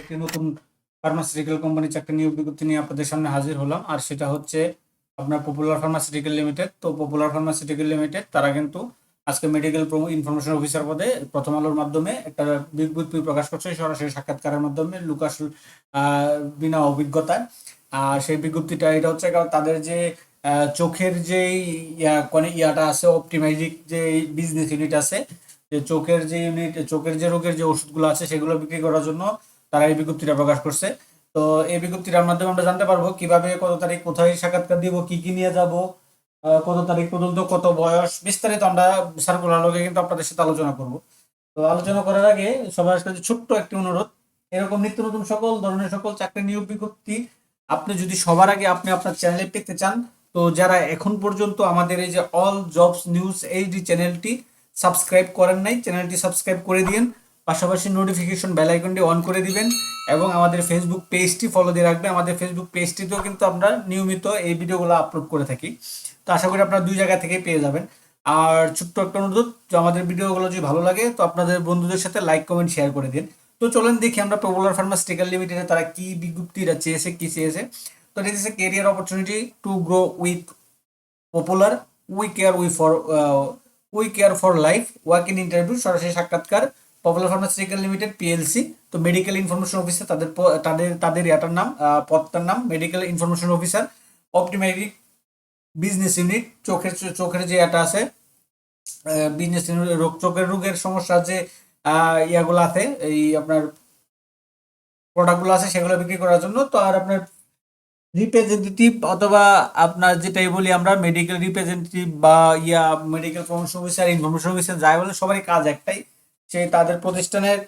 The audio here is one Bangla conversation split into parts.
একটি নতুন ফার্মাসিউটিক্যাল কোম্পানি চাকরি নিয়োগ বিজ্ঞপ্তি নিয়ে আপনাদের সামনে হাজির হলাম। আর সেটা হচ্ছে আপনার পপুলার ফার্মাসিউটিক্যাল লিমিটেড তো পপুলার ফার্মাসিউটিক্যাল লিমিটেড তারা কিন্তু আজকে মেডিকেল ইনফরমেশন অফিসার পদে প্রথম আলোর মাধ্যমে একটা বিজ্ঞপ্তি প্রকাশ করছে, সরাসরি সাক্ষাৎকারের মাধ্যমে লুকাস বিনা অভিজ্ঞতায়। আর সেই বিজ্ঞপ্তিটা, এটা হচ্ছে কারণ তাদের যে চোখের যে ইয়াটা আছে অপটিমাইজিক যে বিজনেস ইউনিট আছে, যে চোখের যে ইউনিট চোখের যে রোগের যে ওষুধগুলো আছে, সেগুলো বিক্রি করার জন্য তারা এই বিজ্ঞপ্তিটা প্রকাশ করছে। তো এই বিজ্ঞপ্তিটার মাধ্যমে আমরা জানতে পারব কীভাবে কত তারিখ কোথায় সাক্ষাৎকার দিব, কি কি নিয়ে যাব কত তারিখ পর্যন্ত কত বয়স, বিস্তারিত আমরা সার্কুলার লোকে কিন্তু আপনাদের সাথে আলোচনা করব। তো আলোচনা করার আগে সবার কাছে ছোট্ট একটি অনুরোধ, এরকম নিত্য নতুন সকল ধরনের সকল চাকরি নিয়োগ বিজ্ঞপ্তি আপনি যদি সবার আগে আপনি আপনার চ্যানেলে পেতে চান, তো যারা এখন পর্যন্ত আমাদের এই যে অল জবস নিউজ এইচডি চ্যানেলটি সাবস্ক্রাইব করেন নাই, চ্যানেলটি সাবস্ক্রাইব করে দিন পাশাপাশি নোটিফিকেশন বেল আইকনটি অন করে দিবেন এবং আমাদের ফেসবুক পেজটি ফলো দিয়ে রাখবেন। আমাদের ফেসবুক পেজটিতেও কিন্তু আমরা নিয়মিত এই ভিডিওগুলো আপলোড করে থাকি। তো আশা করি আপনারা দুই জায়গা থেকেই পেয়ে যাবেন। আর ছোট্ট একটা অনুরোধ, যে আমাদের ভিডিওগুলো যদি ভালো লাগে, তো আপনাদের বন্ধুদের সাথে লাইক কমেন্ট শেয়ার করে দিন। তো চলেন দেখি আমরা পপুলার ফার্মাস্টিক্যাল লিমিটেডে তারা কি বিজ্ঞপ্তিটা চেয়েছে, কি চেয়েছে? তো এটা দিচ্ছে career opportunity to grow with popular we care we for we care for life walk in interview সরাসরি সাক্ষাৎকার। পপুলার ফার্মাসিউটিক্যাল লিমিটেড পিএলসি তো মেডিকেল ইনফরমেশন অফিসার তাদের তাদের তাদের ইয়াটার নাম পদটার নাম medical information officer ophthalmic business unit চোখের চোখের যে এটা আছে বিজনেস রোগ, চোখের রোগের সমস্যা যে ইয়াগুলো আছে, এই আপনার প্রোডাক্টগুলো আছে, সেগুলো বিক্রি করার জন্য, তো আর আপনার রিপ্রেজেন্টেটিভ অথবা আপনার যেটাই বলি আমরা মেডিকেল রিপ্রেজেন্টেটিভ বা ইয়া medical promotion officer information officer যাই বলে সবারই কাজ একটাই। সেই তাদের প্রতিষ্ঠানের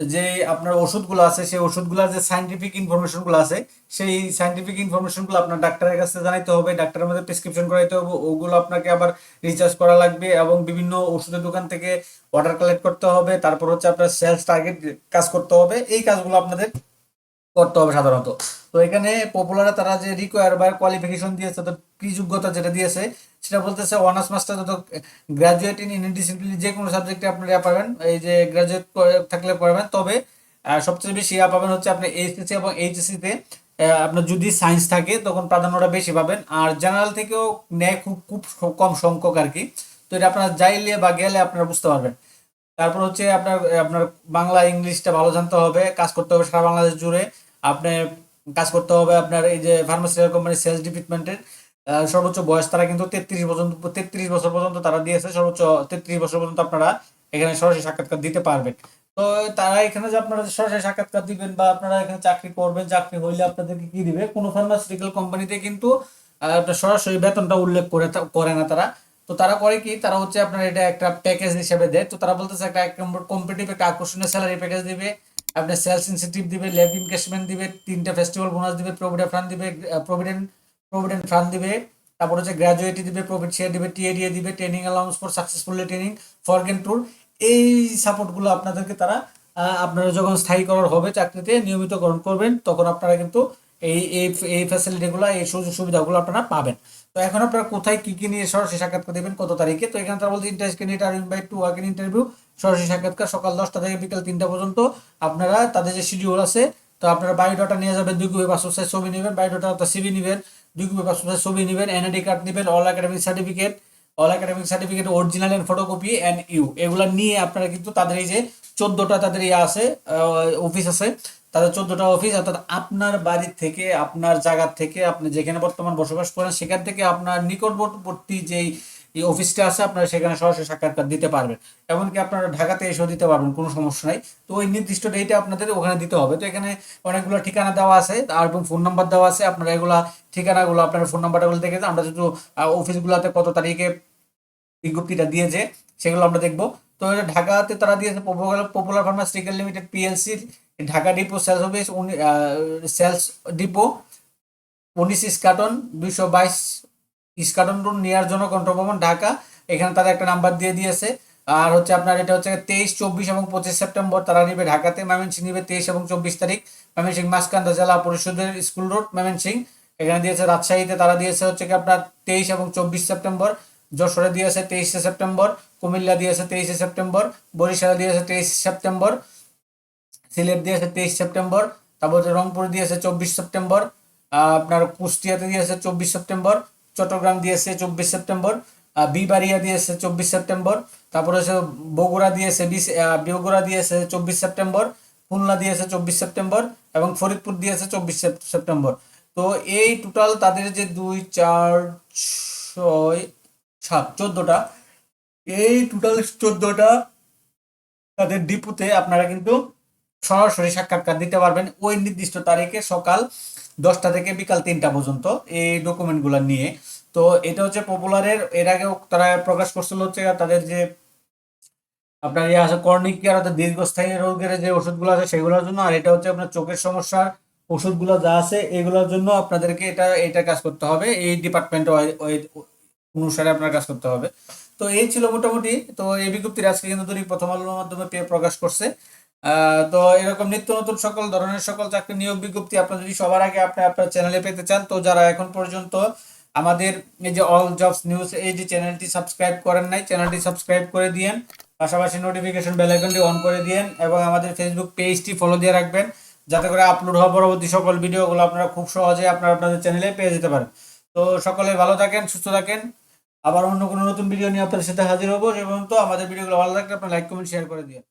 যে আপনার ওষুধগুলো আছে, সেই ওষুধগুলোর যে সাইন্টিফিক ইনফরমেশনগুলো আছে, সেই সাইন্টিফিক ইনফরমেশনগুলো আপনার ডাক্তারের কাছে জানাইতে হবে, ডাক্তারের মধ্যে প্রেসক্রিপশন করাইতে হবে, ওগুলো আপনাকে আবার রিচার্জ করা লাগবে এবং বিভিন্ন ওষুধের দোকান থেকে অর্ডার কালেক্ট করতে হবে, তারপর হচ্ছে আপনার সেলস টার্গেট কাজ করতে হবে, এই কাজগুলো আপনাদের করতে হবে সাধারণত। তো এখানে পপুলারে তারা যে রিকোয়ার বা কোয়ালিফিকেশন দিয়েছে, তো কি যোগ্যতা যেটা দিয়েছে সেটা বলতেছে অনার্স মাস্টার তো গ্রাজুয়েট ইন ইন ডিসিপ্লিন যে কোনো সাবজেক্টে আপনি ইয়া পাবেন। এই যে গ্রাজুয়েট থাকলে পাবেন। তবে সবচেয়ে বেশি ইয়া পাবেন হচ্ছে আপনি এইচএসসি এবং এইচএসসিতে আপনার যদি সায়েন্স থাকে, তখন প্রাধান্যটা বেশি পাবেন। আর জেনারেল থেকেও নেয় খুব খুব কম সংখ্যক আর কি। তো এটা আপনার যাইলে বা গেলে আপনারা বুঝতে পারবেন। তারপর হচ্ছে আপনার আপনার বাংলা, ইংলিশটা ভালো জানতে হবে, কাজ করতে হবে সারা বাংলাদেশ জুড়ে। আপনি কাজ করতে হবে আপনার এই যে ফার্মাসিউটিক্যাল কোম্পানি সেলস ডিপার্টমেন্টের সর্বোচ্চ বয়স তারা কিন্তু তেত্রিশ পর্যন্ত, তেত্রিশ বছর পর্যন্ত তারা দিয়েছে। সর্বোচ্চ তেত্রিশ বছর পর্যন্ত আপনারা এখানে সরাসরি সাক্ষাৎকার দিতে পারবেন। তো তারা এখানে যে আপনারা সরাসরি সাক্ষাৎকার দিবেন বা আপনারা এখানে চাকরি করবেন, চাকরি হইলে আপনাদেরকে কি দিবে? কোনো ফার্মাসিউটিক্যাল কোম্পানিতে কিন্তু সরাসরি বেতনটা উল্লেখ করে করে না তারা। তো তারা করে কি? তারা হচ্ছে আপনার এটা একটা প্যাকেজ হিসেবে দেয়। তো তারা বলতেছে একটা কম্পিটিটিভ একটা আকর্ষণীয় স্যালারি প্যাকেজ দিবে। আপনার সেলস ইনসেন্টিভ দিবে ল্যাব ইনভেস্টমেন্ট দিবে, তিনটা ফেস্টিভ্যাল বোনাস দিবে প্রভিডেন্ট ফান্ড দিবে প্রভিডেন্ট প্রভিডেন্ট ফান্ড দিবে, তারপর হচ্ছে গ্র্যাজুয়েটি দিবে প্রফিট শেয়ার দিবে টিএডিএ দিবে training allowance for successfully training foreign tour এই সাপোর্টগুলো আপনাদেরকে তারা আপনারা যখন স্থায়ী করার হবে চাকরিতে নিয়মিতকরণ করবেন, তখন আপনারা কিন্তু এই এই এই ফ্যাসিলিটিগুলো এই সুযোগ সুবিধাগুলো আপনারা পাবেন। তো এখন আপনারা কোথায় কী কী নিয়ে সরাসরি সাক্ষাৎকার দেবেন, কত তারিখে? তো এখানে তারা বলছে interest candidate are invite to work interview সরাসরি সাক্ষাৎকার সকাল দশটা থেকে বিকাল তিনটা পর্যন্ত আপনারা, তাদের যে শিডিউল আছে, তো আপনারা বায়োডাটা নিয়ে যাবেন, দুই কপি পাসপোর্ট ছবি নেবেন বায়োডাটা সিভি নেবেন ছবি নেবেন এনআইডি কার্ড নেবেন all academic certificate all academic certificate original and photocopy and you এগুলা নিয়ে আপনারা কিন্তু তাদের এই যে চোদ্দটা তাদের ইয়ে আছে অফিস আছে। তাদের চোদ্দটা অফিস অর্থাৎ আপনার বাড়ি থেকে, আপনার জায়গা থেকে আপনি যেখানে বর্তমান বসবাস করেন, সেখান থেকে আপনার নিকটবর্তী যেই এই অফিসটা আছে, আপনারা সেখানে সরাসরি সাক্ষাৎকার দিতে পারবেন। এমনকি আপনারা ঢাকাতে এসেও দিতে পারবেন, কোনো সমস্যা নাই। তো ওই নির্দিষ্ট ডেটে আপনাদের ওখানে দিতে হবে। তো এখানে অনেকগুলো ঠিকানা দেওয়া আছে, আর এবং ফোন নাম্বার দেওয়া আছে। আপনারা এগুলা ঠিকানাগুলো, আপনার ফোন নাম্বারগুলো দেখে আমরা যেহেতু অফিসগুলোতে কত তারিখে বিজ্ঞপ্তিটা দিয়েছে, সেগুলো আমরা দেখব। তো এটা ঢাকাতে তারা দিয়েছে, popular pharmaceutical limited PLC Dhaka depot sales office sales depot, উনিশ ইস্কাটন দুইশো বাইশ ইস্কাটন রোড নেয়ার জন্য কন্ট্রোল ভবন ঢাকা। এখানে তারা একটা নাম্বার দিয়ে দিয়েছে। আর হচ্ছে আপনার এটা হচ্ছে তেইশ, চব্বিশ এবং পঁচিশ সেপ্টেম্বর তারা নিবে ঢাকাতে। ময়মনসিং নিবে তেইশ এবং চব্বিশ তারিখ। ময়মনসিং মাসকান্দা জেলা পরিষদের স্কুল রোড, ময়মনসিং। এখানে দিয়েছে রাজশাহীতে তারা দিয়েছে হচ্ছে কি আপনার তেইশ এবং চব্বিশ সেপ্টেম্বর। যশোরে দিয়েছে তেইশে সেপ্টেম্বর। কুমিল্লা দিয়েছে তেইশে সেপ্টেম্বর। বরিশালে দিয়েছে তেইশে সেপ্টেম্বর। সিলেট দিয়েছে তেইশ সেপ্টেম্বর। তারপর রংপুর দিয়েছে চব্বিশ সেপ্টেম্বর। আপনার কুষ্টিয়াতে দিয়েছে চব্বিশ সেপ্টেম্বর। চট্টগ্রাম দিয়েছে চব্বিশ সেপ্টেম্বর বিবাড়িয়া দিয়েছে চব্বিশ সেপ্টেম্বর, তারপরে হচ্ছে বগুড়া দিয়েছে বিশ বগুড়া দিয়েছে চব্বিশ সেপ্টেম্বর, খুলনা দিয়েছে চব্বিশ সেপ্টেম্বর এবং ফরিদপুর দিয়েছে চব্বিশ সেপ্টেম্বর। তো এই টোটাল তাদের যে দুই, চার, ছয়, সাত, চোদ্দটা, এই টোটাল চোদ্দটা তাদের ডিপুতে আপনারা কিন্তু সরাসরি সাক্ষাৎকার দিতে পারবেন ওই নির্দিষ্ট তারিখে সকাল দশটা থেকে বিকাল তিনটা পর্যন্ত এই ডকুমেন্টগুলো নিয়ে। তো এটা হচ্ছে পপুলারের এর আগেও তারা প্রকাশ করছিল হচ্ছে তাদের যে আপনার ইয়ে আছে কর্নিক কেয়ার অর্থাৎ দীর্ঘস্থায়ী রোগের যে ওষুধগুলো আছে সেগুলোর জন্য, আর এটা হচ্ছে আপনার চোখের সমস্যার ওষুধগুলো যা আছে এগুলোর জন্য আপনাদেরকে এটা এটা কাজ করতে হবে। এই ডিপার্টমেন্ট অনুসারে আপনার কাজ করতে হবে। তো এই ছিল মোটামুটি। তো এই বিজ্ঞপ্তির আজকে কিন্তু প্রথম আলোর মাধ্যমে প্রকাশ করছে। তো এরকম নিত্য নতুন সকল ধরনের সকল চাকরি নিয়োগ বিজ্ঞপ্তি আপনার যদি সবার আগে আপনি আপনার চ্যানেলে পেতে চান, তো যারা এখন পর্যন্ত আমাদের এই যে অল জবস নিউজ এই যে চ্যানেলটি সাবস্ক্রাইব করেন নাই চ্যানেলটি সাবস্ক্রাইব করে দিয়েন, পাশাপাশি নোটিফিকেশন বেল আইকনটি অন করে দিয়েন এবং আমাদের ফেসবুক পেজটি ফলো দিয়ে রাখবেন, যাতে করে আপলোড হওয়া পরবর্তী সকল ভিডিওগুলো আপনারা খুব সহজে আপনারা আপনাদের চ্যানেলে পেয়ে যেতে পারেন। তো সকলে ভালো থাকেন, সুস্থ থাকেন। আবার অন্য কোনো নতুন ভিডিও নিয়ে আপনাদের সাথে হাজির হব, সে পর্যন্ত আমাদের ভিডিওগুলো ভালো লাগলে আপনারা লাইক কমেন্ট শেয়ার করে দিন